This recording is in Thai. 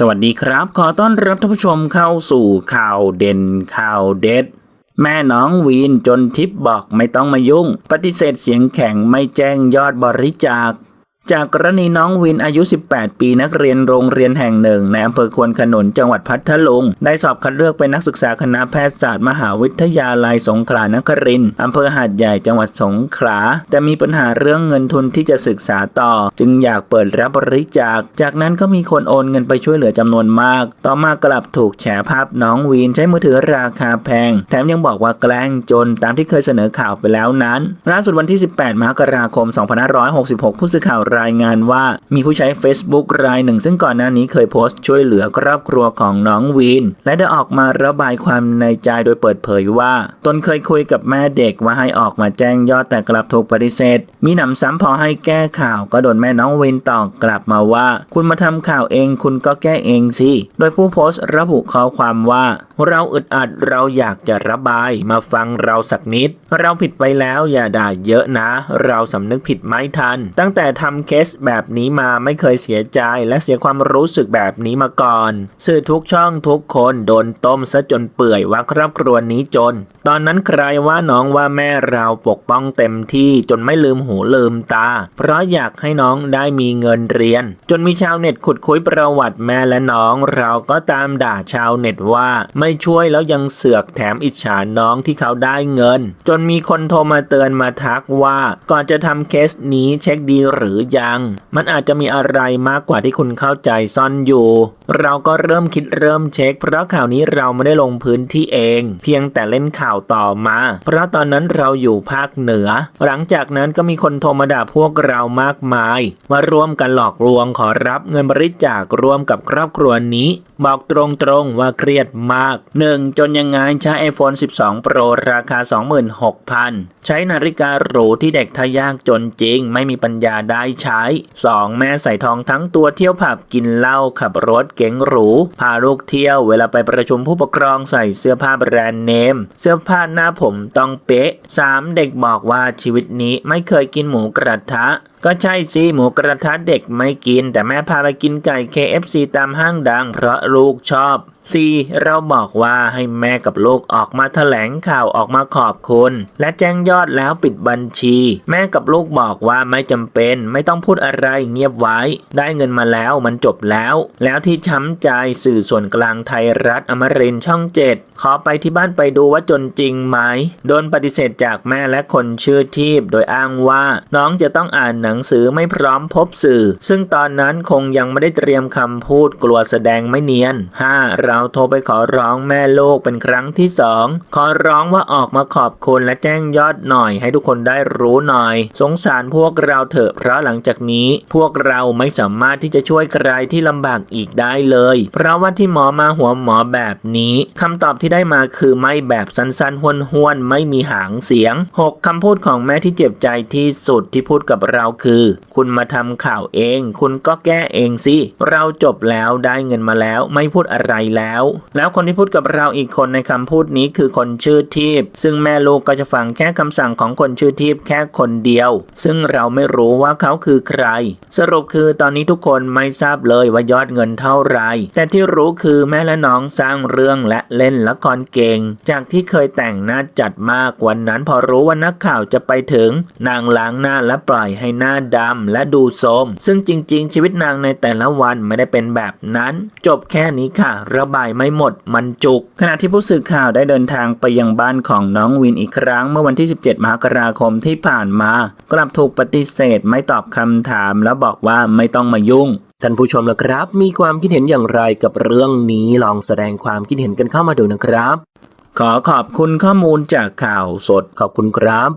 สวัสดีครับ ขอต้อนรับท่านผู้ชมเข้าสู่ข่าวเด่นข่าวเด็ด แม่น้องวีนจนทิปบอกไม่ต้องมายุ่ง ปฏิเสธเสียงแข็งไม่แจ้งยอดบริจาค จากกรณีน้องวินอายุ 18 ปีนักเรียนโรงเรียนแห่งหนึ่ง ในอำเภอควนขนุนจังหวัดพัทลุง ได้สอบคัดเลือกเป็นนักศึกษาคณะแพทยศาสตร์มหาวิทยาลัยสงขลานครินทร์อำเภอหาดใหญ่จังหวัดสงขลา แต่มีปัญหาเรื่องเงินทุนที่จะศึกษาต่อ จึงอยากเปิดรับบริจาค จากนั้นก็มีคนโอนเงินไปช่วยเหลือจำนวนมาก ต่อมากลับถูกแฉภาพน้องวีนใช้มือถือราคาแพง แถมยังบอกว่าแกล้งจนตามที่เคยเสนอข่าวไปแล้วนั้นล่าสุดวันที่ 18 มกราคม 2566 ผู้สื่อข่าวรายงานว่ามีผู้ใช้ Facebook รายหนึ่ง ซึ่งก่อนหน้านี้เคยโพสต์ช่วยเหลือครอบครัวของน้องวีน และได้ออกมาระบายความในใจโดยเปิดเผยว่า ตนเคยคุยกับแม่เด็กว่าให้ออกมาแจ้งยอดแต่กลับถูกปฏิเสธ มีหนำซ้ำพอให้แก้ข่าวก็โดนแม่น้องวีนตอบกลับมาว่า คุณมาทำข่าวเองคุณก็แก้เองสิ โดยผู้โพสต์ระบุข้อความว่า เราอึดอัดเราอยากจะระบายมาฟังเราสักนิด เราผิดไปแล้วอย่าด่าเยอะนะ เราสำนึกผิดไม่ทัน ตั้งแต่ทำเคสแบบนี้มาไม่เคยเสียใจและเสียความรู้สึกแบบนี้มาก่อน สื่อทุกช่องทุกคนโดนต้มซะจนเปื่อยว่าครอบครัวนี้จน ตอนนั้นใครว่าน้องว่าแม่เราปกป้องเต็มที่จนไม่ลืมหูลืมตา เพราะอยากให้น้องได้มีเงินเรียน จนมีชาวเน็ตขุดคุยประวัติแม่และน้อง เราก็ตามด่าชาวเน็ตว่าไม่ช่วยแล้วยังเสือกแถมอิจฉาน้องที่เขาได้เงิน จนมีคนโทรมาเตือนมาทักว่าก่อนจะทำเคสนี้เช็คดีหรือยัง มันอาจจะมีอะไรมากกว่าที่คุณเข้าใจซ่อนอยู่ เราก็เริ่มคิดเริ่มเช็ค เพราะข่าวนี้เราไม่ได้ลงพื้นที่เอง เพียงแต่เล่นข่าวต่อมา เพราะตอนนั้นเราอยู่ภาคเหนือ หลังจากนั้นก็มีคนโทรมาด่าพวกเรามากมาย ว่าร่วมกันหลอกลวงขอรับเงินบริจาคร่วมกับครอบครัวนี้ บอกตรงๆว่าเครียดมาก 1. จนยังไงใช้ iPhone 12 Pro ราคา 26,000 ใช้นาฬิการูที่เด็กทายากจนจริง ไม่มีปัญญาได้ใช้ 2. แม่ใส่ทองทั้งตัวเที่ยวผับกินเหล้าขับรถเก๋งหรู พาลูกเที่ยวเวลาไปประชุมผู้ปกครองใส่เสื้อผ้าแบรนด์เนม เสื้อผ้าหน้าผมต้องเป๊ะ 3. เด็กบอกว่าชีวิตนี้ไม่เคยกินหมูกระทะก็ใช่สิหมูกระทะเด็กไม่กิน แต่แม่พาไปกินไก่ KFC ตามห้างดัง เพราะลูกชอบ 4. เราบอกว่าให้แม่กับลูกออกมาแถลงข่าวออกมาขอบคุณ และแจ้งยอดแล้วปิดบัญชี แม่กับลูกบอกว่าไม่จำเป็นไม่ต้องพูดอะไรเงียบไว้ ได้เงินมาแล้วมันจบแล้ว แล้วที่ช้ำใจสื่อส่วนกลางไทยรัฐอมรินทร์ช่องเจ็ดขอไปที่บ้านไปดูว่าจนจริงไหมโดนปฏิเสธจากแม่และคนชื่อทีพโดยอ้างว่า น้องจะต้องอ่านหนังสือไม่พร้อมพบสื่อ ซึ่งตอนนั้นคงยังไม่ได้เตรียมคำพูดกลัวแสดงไม่เนียน 5. เราโทรไปขอร้องแม่ลูกเป็นครั้งที่สองขอร้องว่าออกมาขอบคุณและแจ้งยอดหน่อย ให้ทุกคนได้รู้หน่อย สงสารพวกเราเถอะเพราะหลังจากนี้พวกเราไม่สามารถที่จะช่วยใครที่ลำบากอีกได้เลย เพราะว่าที่หมอมาหัวหมอแบบนี้คำตอบที่ได้มาคือไม่แบบสั้นๆห้วนๆไม่มีหางเสียง 6คำพูดของแม่ที่เจ็บใจที่สุดที่พูดกับเราคือ คุณมาทำข่าวเอง คุณก็แก้เองสิเราจบแล้วได้เงินมาแล้ว ไม่พูดอะไรแล้ว แล้วคนที่พูดกับเราอีกคนในคำพูดนี้คือคนชื่อทีพซึ่งแม่ลูกก็จะฟังแค่คำสั่งของคนชื่อทีพแค่คนเดียว ซึ่งเราไม่รู้ว่าเขาคือใคร สรุปคือตอนนี้ทุกคนไม่ทราบเลยว่ายอดเงินเท่าไร แต่ที่รู้คือแม่และน้องสร้างเรื่องและเล่นละครเก่ง จากที่เคยแต่งหน้าจัดมากวันนั้นพอรู้ว่านักข่าวจะไปถึง นางล้างหน้าและปล่อยให้หน้าดำและดูโทรมซึ่งจริง ๆ ชีวิตนางในแต่ละวันไม่ได้เป็นแบบนั้น จบแค่นี้ค่ะ ระบายไม่หมดมันจุก ขณะที่ผู้สื่อข่าวได้เดินทางไปยังบ้านของน้องวินอีกครั้ง เมื่อวันที่ 17 มกราคมที่ผ่านมา กลับถูกปฏิเสธไม่ตอบคำถามแล้วบอกว่าไม่ต้องมายุ่ง ท่านผู้ชมละครับ มีความคิดเห็นอย่างไรกับเรื่องนี้ลองแสดงความคิดเห็นกันเข้ามาดูนะครับ ขอขอบคุณข้อมูลจากข่าวสดขอบคุณครับ